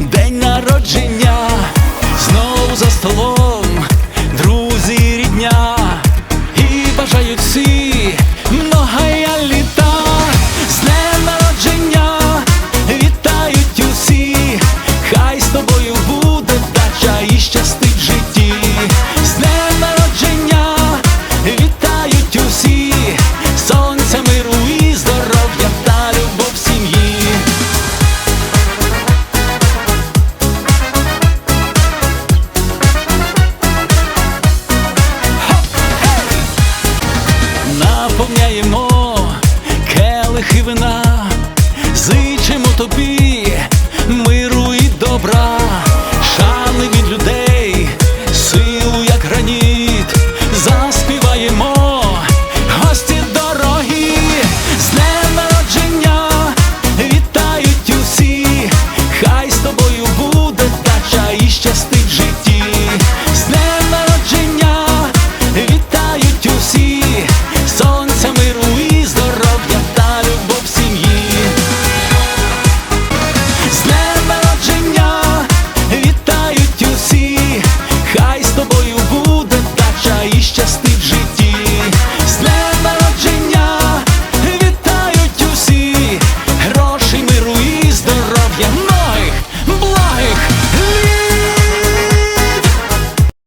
День народження. Помняємо келих і вина. just the